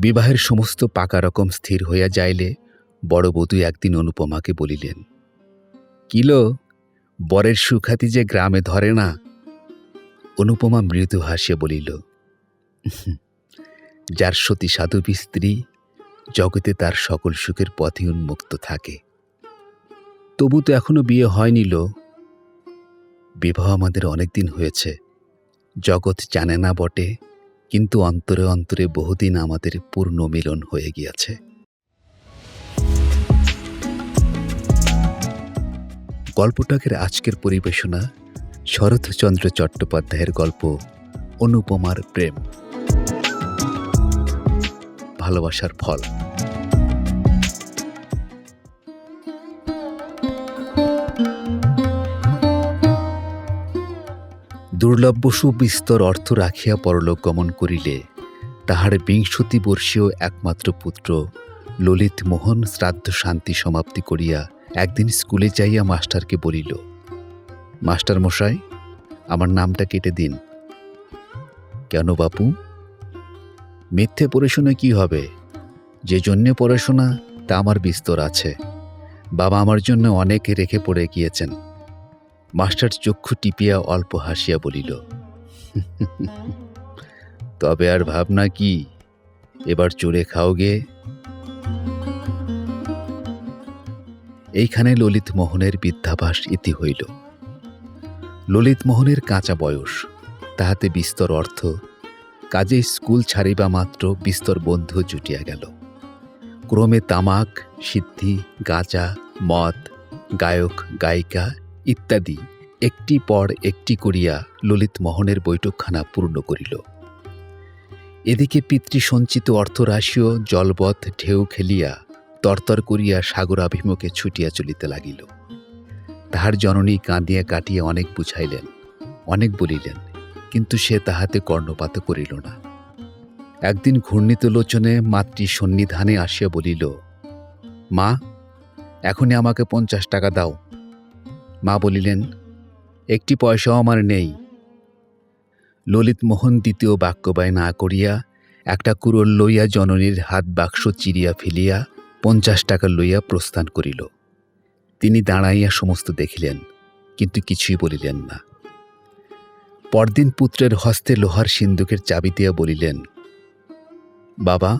বিবাহের সমস্ত পাকা রকম স্থির হইয়া যাইলে বড় বধূ একদিন অনুপমাকে বলিলেন কিলো বরের সুখ্যাতি যে গ্রামে ধরে না? অনুপমা মৃদু হাসিয়া বলিল যার সতী সাধবী স্ত্রী, জগতে তার সকল সুখের পথে উন্মুক্ত থাকে। তবু তো এখনও বিয়ে হয়নি লো। বিবাহ আমাদের অনেকদিন হয়েছে, জগৎ জানে না বটে কিন্তু অন্তরে অন্তরে বহুদিন আমাদের পূর্ণ মিলন হয়ে গিয়েছে। গল্পটাকের আজকের পরিবেশনা শরৎচন্দ্র চট্টোপাধ্যায়ের গল্প অনুপমার প্রেম। ভালোবাসার ফল। দুর্লভ সুবিস্তর অর্থ রাখিয়া পরলোক গমন করিলে, তাহার বিংশতি বর্ষীয় একমাত্র পুত্র ললিত মোহন শ্রাদ্ধ শান্তি সমাপ্তি করিয়া একদিন স্কুলে যাইয়া মাস্টারকে বলিল, মাস্টার মশাই, আমার নামটা কেটে দিন। কেন বাপু? মিথ্যে পড়াশোনা কি হবে? যে জন্যে পড়াশোনা, তা আমার বিস্তর আছে। বাবা আমার জন্য অনেক রেখে পড়ে গিয়েছেন। মাস্টার চক্ষু টিপিয়া অল্প হাসিয়া বলিল, তবে আর ভাবনা কি? এবার চড়ে খাও গে। এইখানে ললিত মোহনের বিদ্যাভাস ইতি হইল। ললিত মোহনের কাঁচা বয়স, তাহাতে বিস্তর অর্থ, কাজে স্কুল ছাড়িবা মাত্র বিস্তর বন্ধু জুটিয়া গেল। ক্রমে তামাক, সিদ্ধি, গাঁজা, মদ, গায়ক, গায়িকা ইত্যাদি, একটি পর একটি করিয়া ললিত মোহনের বৈঠকখানা পূর্ণ করিল। এদিকে পিতৃসঞ্চিত অর্থরাশিও জলবৎ ঢেউ খেলিয়া তরতর করিয়া সাগরাভিমুখে ছুটিয়া চলিতে লাগিল। তাহার জননী কাঁদিয়া কাটিয়া অনেক বুঝাইলেন, অনেক বলিলেন, কিন্তু সে তাহাতে কর্ণপাত করিল না। একদিন ঘূর্ণিত লোচনে মাতৃ সন্নিধানে আসিয়া বলিল, মা, এখনই আমাকে পঞ্চাশ টাকা দাও। বলিলেন, একটি পয়সাও আমার নেই। ললিত মোহন দ্বিতীয় বাক্যবায় না করিয়া একটা কুরল লইয়া জননীর হাত বাক্স চিরিয়া ফেলিয়া পঞ্চাশ টাকা লইয়া প্রস্থান করিল। তিনি দাঁড়াইয়া সমস্ত দেখিলেন, কিন্তু কিছুই বলিলেন না। পরদিন পুত্রের হস্তে লোহার সিন্দুকের চাবি দিয়া বলিলেন, বাবা,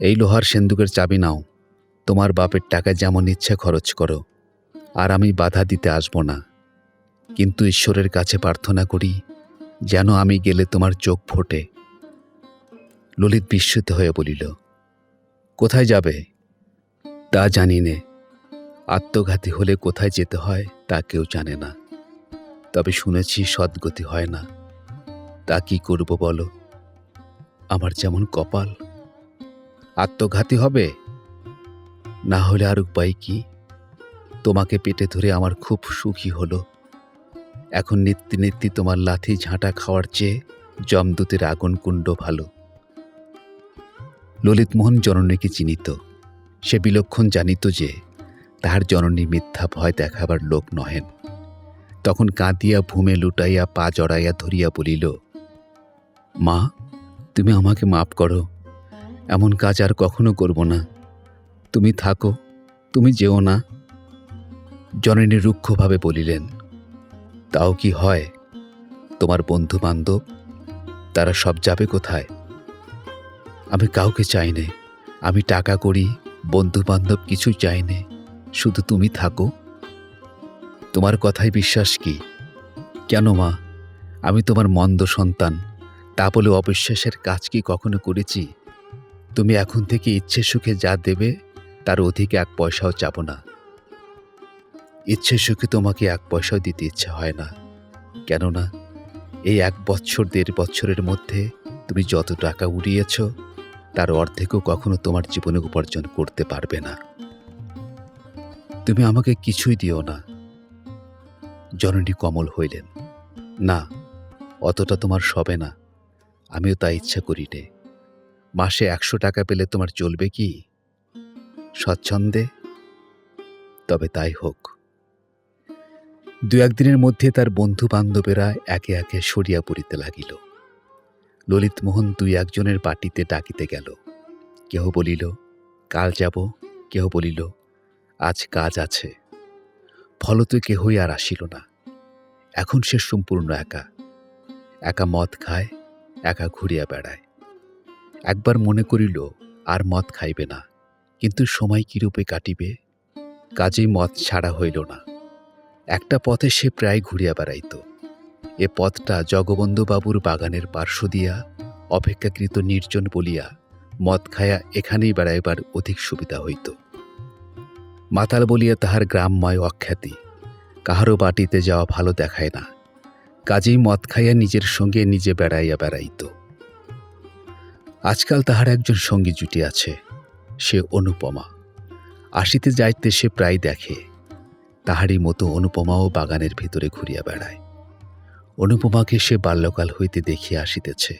এই লোহার সিন্দুকের চাবি নাও, তোমার বাপের টাকা যেমন ইচ্ছা খরচ করো। আর আমি বাধা দিতে আসব না। কিন্তু ঈশ্বরের কাছে প্রার্থনা করি, যেন আমি গেলে তোমার চোখ ফোটে। ললিত বিস্মিত হয়ে বলিল, কোথায় যাবে? তা জানি নে। আত্মঘাতী হলে কোথায় যেতে হয় তা কেউ জানে না। তবে শুনেছি সদ্গতি হয় না। তা কি করব বলো? আমার যেমন কপাল। আত্মঘাতী হবে? না হলে আর উপায় কি? তোমাকে পেটে ধরে আমার খুব সুখী হলো। এখন নিত্যি নিত্যি তোমার লাথি ঝাঁটা খাওয়ার চেয়ে জমদূতের আগুন কুণ্ড ভালো। ললিতমোহন জননীকে চিনিত। সে বিলক্ষণ জানিত যে তাহার জননী মিথ্যা ভয় দেখাবার লোক নহেন। তখন কাঁদিয়া ভূমে লুটাইয়া পা জড়াইয়া ধরিয়া বলিল, মা, তুমি আমাকে মাফ করো। এমন কাজ আর কখনো করব না। তুমি থাকো, তুমি যেও না। জননী রুক্ষভাবে বলিলেন, তাও কি হয়? তোমার বন্ধু বান্ধব তারা সব যাবে কোথায়? আমি কাউকে চাই নে, আমি টাকা করি বন্ধু বান্ধব কিছু চাই নে, শুধু তুমি থাকো। তোমার কথায় বিশ্বাস কি? কেন মা, আমি তোমার মন্দ সন্তান, তা বলে অবিশ্বাসের কাজ কি কখনো করেছি? তুমি এখন থেকে ইচ্ছে সুখে যা দেবে, তার অধিক এক পয়সাও চাবো না। ইচ্ছে সুখে তোমাকে এক পয়সাও দিতে ইচ্ছে হয় না। কেননা, এই এক বছর, দেড় বছরের মধ্যে তুমি যত টাকা উড়িয়েছ, তার অর্ধেকও কখনো তোমার জীবনে উপার্জন করতে পারবে না। তুমি আমাকে কিছুই দিও না। জননী কমল হইলেন। না, অতটা তোমার সবে না। আমিও তা ইচ্ছা করি নে। মাসে একশো টাকা পেলে তোমার চলবে কি? স্বচ্ছন্দে। তবে তাই হোক। দু একদিনের মধ্যে তার বন্ধু বান্ধবেরা একে একে সরিয়া পড়িতে লাগিল। ললিতমোহন দুই একজনের বাটিতে ডাকিতে গেল। কেহ বলিল, কাল যাব। কেহ বলিল, আজ কাজ আছে। ফলত কেহই আর আসিল না। এখন সে সম্পূর্ণ একা। একা মদ খায়, একা ঘুরিয়া বেড়ায়। একবার মনে করিল, আর মদ খাইবে না। কিন্তু সময় কিরূপে কাটিবে? কাজেই মদ ছাড়া হইল না। একটা পথে সে প্রায় ঘুরিয়া বেড়াইত। এ পথটা জগবন্ধুবাবুর বাগানের পার্শ্ব দিয়া অপেক্ষাকৃত নির্জন বলিয়া মদ খায়া এখানেই বেড়াইবার অধিক সুবিধা হইত। মাতাল বলিয়া তাহার গ্রামময় অখ্যাতি, কাহারও বাটিতে যাওয়া ভালো দেখায় না, কাজেই মদ খাইয়া নিজের সঙ্গে নিজে বেড়াইয়া বেড়াইত। আজকাল তাহার একজন সঙ্গী জুটি আছে, সে অনুপমা। আসিতে যাইতে সে প্রায় দেখে। তাহারই মতো অনুপমাও বাগানের ভিতরে ঘুরিয়া বেড়ায়। অনুপমাকে সে বাল্যকাল হইতে দেখিয়া আসিতেছে,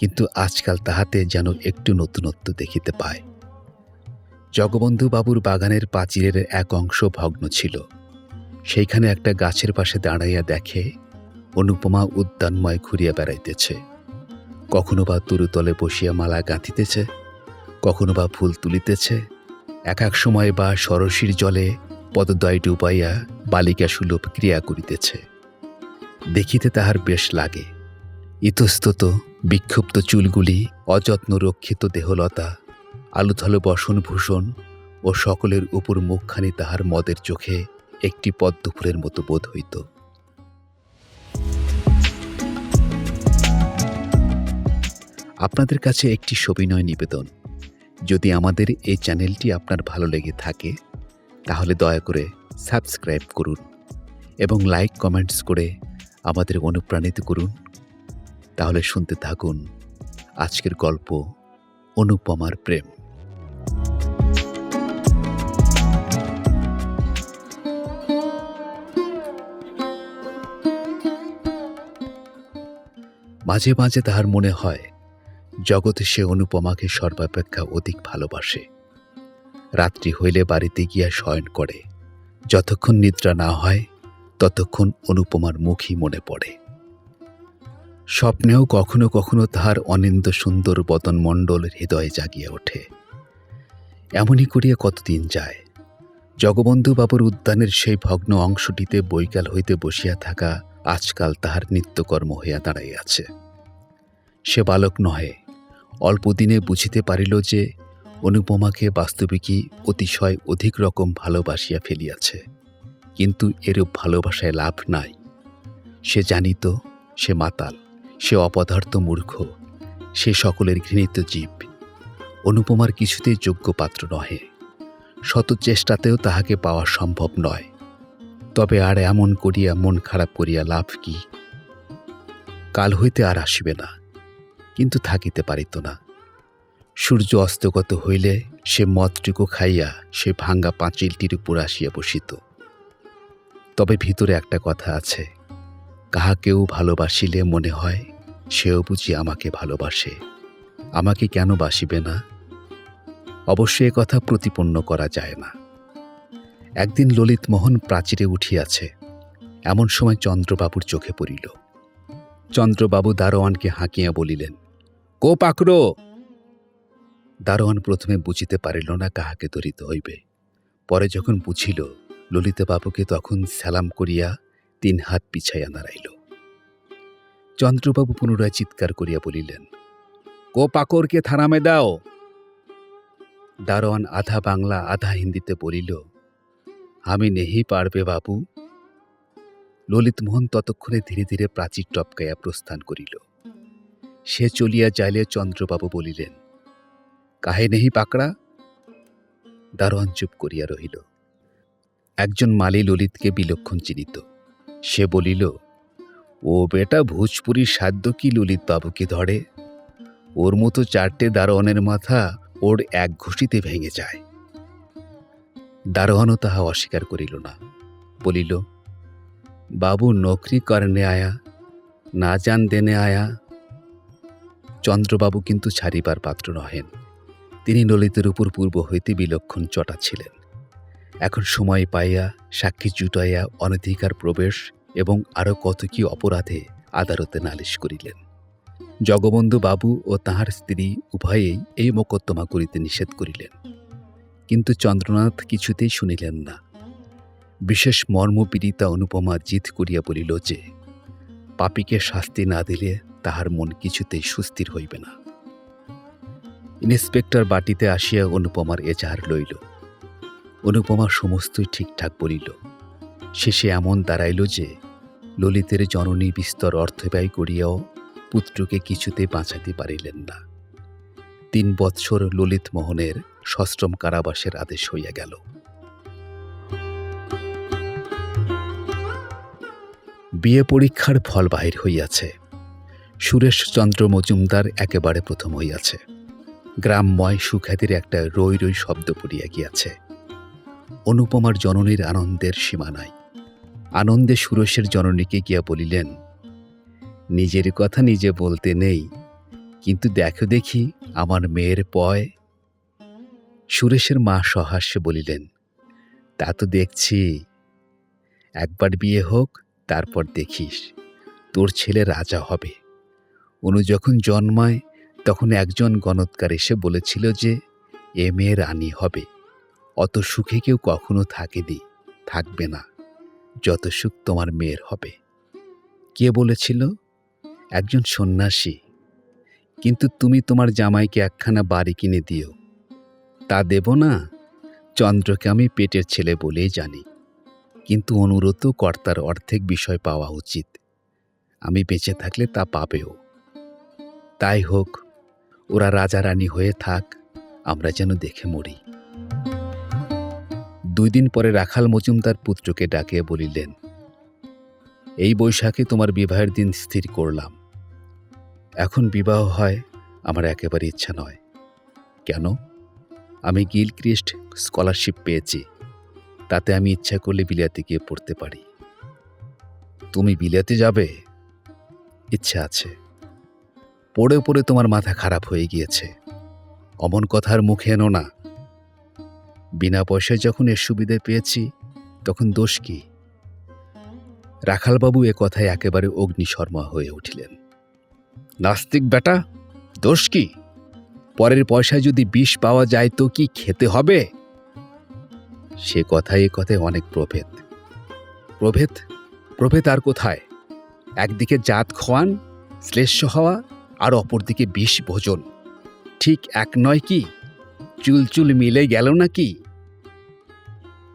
কিন্তু আজকাল তাহাতে যেন একটু নতুনত্ব দেখিতে পায়। জগবন্ধু বাবুর বাগানের পাঁচিলের এক অংশ ভগ্ন ছিল, সেইখানে একটা গাছের পাশে দাঁড়াইয়া দেখে অনুপমা উদ্যানময় ঘুরিয়া বেড়াইতেছে। কখনো বা তরুতলে বসিয়া মালা গাঁথিতেছে, কখনো বা ফুল তুলিতেছে, এক এক সময় বা সরসীর জলে পদদ্বয় ডুবাইয়া বালিকা সুলভ ক্রিয়া করিতেছে। দেখিতে তাহার বেশ লাগে। ইতস্তত বিক্ষুব্ধ চুলগুলি, অযত্ন রক্ষিত দেহলতা, আলুথল বসন ভূষণ ও সকলের উপর মুখখানি তাহার মদের চোখে একটি পদ্মফুলের মতো বোধ হইত। আপনাদের কাছে একটি সবিনয় নিবেদন। যদি আমাদের এই চ্যানেলটি আপনার ভালো লেগে থাকে তাহলে দয়া করে সাবস্ক্রাইব করুন এবং লাইক কমেন্টস করে আমাদের অনুপ্রাণিত করুন। তাহলে শুনতে থাকুন আজকের গল্প অনুপমার প্রেম। মাঝে মাঝে তাহার মনে হয়, জগতে সে অনুপমাকে সর্বাপেক্ষা অধিক ভালোবাসে। রাত্রি হইলে বাড়িতে গিয়া শয়ন করে। যতক্ষণ নিদ্রা না হয়, ততক্ষণ অনুপমার মুখই মনে পড়ে। স্বপ্নেও কখনো কখনো তাহার অনিন্দ সুন্দর বদন মণ্ডল হৃদয়ে জাগিয়া ওঠে। এমনই করিয়া কতদিন যায়। জগবন্ধু বাবুর উদ্যানের সেই ভগ্ন অংশটিতে বৈকাল হইতে বসিয়া থাকা আজকাল তাহার নিত্যকর্ম হইয়া দাঁড়াইয়াছে। সে বালক নহে, অল্পদিনে বুঝিতে পারিল যে অনুপমাকে বাস্তবিকই অতিশয় অধিক রকম ভালোবাসিয়া ফেলিয়াছে। কিন্তু এরূপ ভালোবাসায় লাভ নাই। সে জানিত, সে মাতাল, সে অপদার্থ মূর্খ, সে সকলের ঘৃণিত জীব। অনুপমার কিছুতেই যোগ্য পাত্র নহে। শত চেষ্টাতেও তাহাকে পাওয়া সম্ভব নয়। তবে আর এমন করিয়া মন খারাপ করিয়া লাভ কি? কাল হইতে আর আসিবে না, কিন্তু থাকিতে পারিত না। সূর্য অস্তগত হইলে সে মদটুকু খাইয়া সে ভাঙ্গা পাঁচিলটির উপর আসিয়া বসিত। তবে ভিতরে একটা কথা আছে কাহাকেও ভালোবাসিলে মনে হয় সেও বুঝি আমাকে ভালোবাসে। আমাকে কেন বাসিবে না? অবশ্য এ কথা প্রতিপন্ন করা যায় না। একদিন ললিত মোহন প্রাচীরে উঠিয়াছে, এমন সময় চন্দ্রবাবুর চোখে পড়িল। চন্দ্রবাবু দারোয়ানকে হাঁকিয়া বলিলেন, কো পাকড়ো দারোয়ান প্রথমে বুঝিতে পারিল না কাহাকে ধরিতে হইবে। পরে যখন বুঝিল, ললিতাবাবুকে তখন সালাম করিয়া তিন হাত পিছাইয়া দাঁড়াইল চন্দ্রবাবু পুনরায় চিৎকার করিয়া বলিলেন কো পাকরকে থানামে দাও। দারোয়ান আধা বাংলা, আধা হিন্দিতে বলিল, আমি নেহি পারবে বাবু। ললিতমোহন ততক্ষণে ধীরে ধীরে প্রাচীর টপকাইয়া প্রস্থান করিল। সে চলিয়া যাইলে চন্দ্রবাবু বলিলেন কাহে নেহি পাকড়া? দারোয়ান চুপ করিয়া রহিল। একজন মালি ললিতকে বিলক্ষণ চিনিত। সে বলিল, ও বেটা ভোজপুরির সাধ্য কি ললিত বাবুকে ধরে? ওর মতো চারটে দারোয়ানের মাথা ওর এক ঘুষিতে ভেঙে যায়। দারোয়ানও তাহা অস্বীকার করিল না। বলিল, বাবু নকরি করনে আয়া, না জান দেনে আয়া। চন্দ্রবাবু কিন্তু ছাড়িবার পাত্র নহেন। তিনি ললিতের উপর পূর্ব হইতে বিলক্ষণ চটা ছিলেন এখন সময় পাইয়া, সাক্ষী জুটাইয়া অনধিকার প্রবেশ এবং আরও কত কি অপরাধে আদালতে নালিশ করিলেন। জগবন্ধু বাবু ও তাহার স্ত্রী উভয়েই এই মোকদ্দমা করিতে নিষেধ করিলেন। কিন্তু চন্দ্রনাথ কিছুতেই শুনিলেন না। বিশেষ মর্মপীড়িতা অনুপমা জিত করিয়া বলিল যে, পাপীকে শাস্তি না দিলে তাহার মন কিছুতেই সুস্থির হইবে না। ইন্সপেক্টর বাটিতে আসিয়া অনুপমার এজাহার লইল। অনুপমা সমস্তই ঠিকঠাক বলিল। শেষে এমন দাঁড়াইল যে, ললিতের জননী বিস্তর অর্থ ব্যয় করিয়াও পুত্রকে কিছুতে বাঁচাতে পারিলেন না। তিন বৎসর ললিত মোহনের সশ্রম কারাবাসের আদেশ হইয়া গেল। বিয়ে পরীক্ষার ফল বাহির হইয়াছে। সুরেশচন্দ্র মজুমদার একেবারে প্রথম হইয়াছে। গ্রামময় সুখ্যাতির একটা রই রই শব্দ পড়িয়া গিয়াছে। অনুপমার জননীর আনন্দের সীমা নাই। আনন্দে সুরেশের জননীকে গিয়া বলিলেন, নিজের কথা নিজে বলতে নেই, কিন্তু দেখো দেখি আমার মেয়ের পয়। সুরেশের মা সহাস্যে বলিলেন, তা তো দেখছি। একবার বিয়ে হোক, তারপর দেখিস। তোর ছেলে রাজা হবে। অনু যখন জন্মায় তখন একজন গণৎকার এসে বলেছিল যে, এ মেয়ে রানী হবে। অত সুখে কেউ কখনো থাকেনি, থাকবে না। যত সুখ তোমার মেয়ের হবে। কে বলেছিল? একজন সন্ন্যাসী। কিন্তু তুমি তোমার জামাইকে একখানা বাড়ি কিনে দিও। তা দেব না। চন্দ্রকে আমি পেটের ছেলে বলেই জানি। কিন্তু অনুরত কর্তার অর্ধেক বিষয় পাওয়া উচিত। আমি বেঁচে থাকলে তা পাবেও। তাই হোক ওরা রাজা রানী হয়ে থাক, আমরা যেন দেখে মরি। দুই দিন পরে রাখাল মজুমদার পুত্রকে ডাকিয়ে বলিলেন, এই বৈশাখে তোমার বিবাহের দিন স্থির করলাম। এখন বিবাহ হয়, আমার একেবারে ইচ্ছা নয়। কেন? আমি গিলক্রিস্ট স্কলারশিপ পেয়েছি, তাতে আমি ইচ্ছা করলে বিলাতে গিয়ে পড়তে পারি। তুমি বিলাতে যাবে? ইচ্ছা আছে। পড়ে পড়ে তোমার মাথা খারাপ হয়ে গিয়েছে। অমন কথার মুখে এনো না। বিনা পয়সায় যখন এর সুবিধে পেয়েছি, তখন দোষ কি? রাখালবাবু এ কথায় একেবারে অগ্নিশর্মা হয়ে উঠিলেন। নাস্তিক বেটা দোষ কি? পরের পয়সায় যদি বিষ পাওয়া যায় তো কি খেতে হবে? সে কথায় এ কথায় অনেক প্রভেদ। প্রভেদ? প্রভেদ আর কোথায়? একদিকে জাত খোয়ান শ্লেষ্য হওয়া আর অপরদিকে বিষ ভোজন। ঠিক এক নয় কি? চুলচুল মিলে গেল নাকি?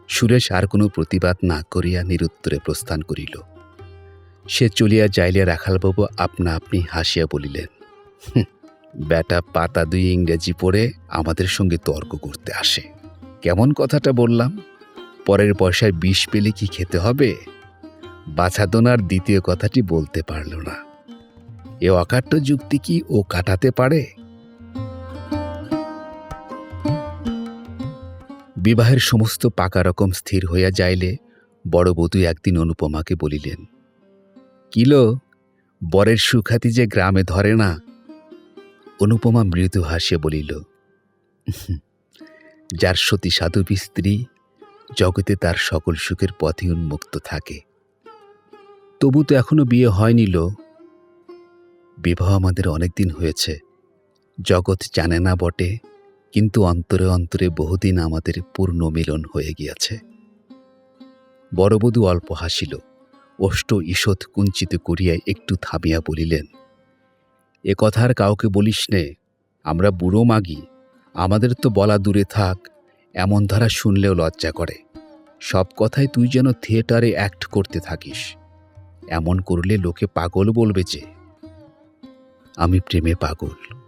সুরেশ আর কোনো প্রতিবাদ না করিয়া নিরুত্তরে প্রস্থান করিল। সে চলিয়া যাইলে রাখালবাবু আপনা আপনি হাসিয়া বলিলেন "হুঁ, বেটা পাতা দুই ইংরেজি পড়ে আমাদের সঙ্গে তর্ক করতে আসে। কেমন কথাটা বললাম? পরের পয়সায় বিষ পেলে কি খেতে হবে? বাছাদোনার দ্বিতীয় কথাটি বলতে পারল না। এ অকাট্য যুক্তি কি ও কাটাতে পারে? বিবাহের সমস্ত পাকা রকম স্থির হইয়া যাইলে বড় বধূ একদিন অনুপমাকে বলিলেন কিলো বরের সুখ্যাতি যে গ্রামে ধরে না? অনুপমা মৃদু হাসিয়া বলিল "হুঁ, যার সতী সাধবী স্ত্রী জগতে তার সকল সুখের পথে উন্মুক্ত থাকে। তবু তো এখনও বিয়ে হয়নি লো বিবাহ আমাদের অনেক দিন হয়েছে। জগৎ জানে না বটে, কিন্তু অন্তরে অন্তরে বহুদিন আমাদের পূর্ণ মিলন হয়ে গিয়াছে। বড়বধূ অল্প হাসিল, অষ্ট ঈষৎ কুঞ্চিত করিয়া একটু থামিয়া বলিলেন, এ কথা আর কাউকে বলিস নে, আমরা বুড়ো মাগি, আমাদের তো বলা দূরে থাক, এমন ধারা শুনলেও লজ্জা করে। সব কথাই তুই যেন থিয়েটারে অ্যাক্ট করতে থাকিস। এমন করলে লোকে পাগল বলবে যে আমি প্রেমে পাগল।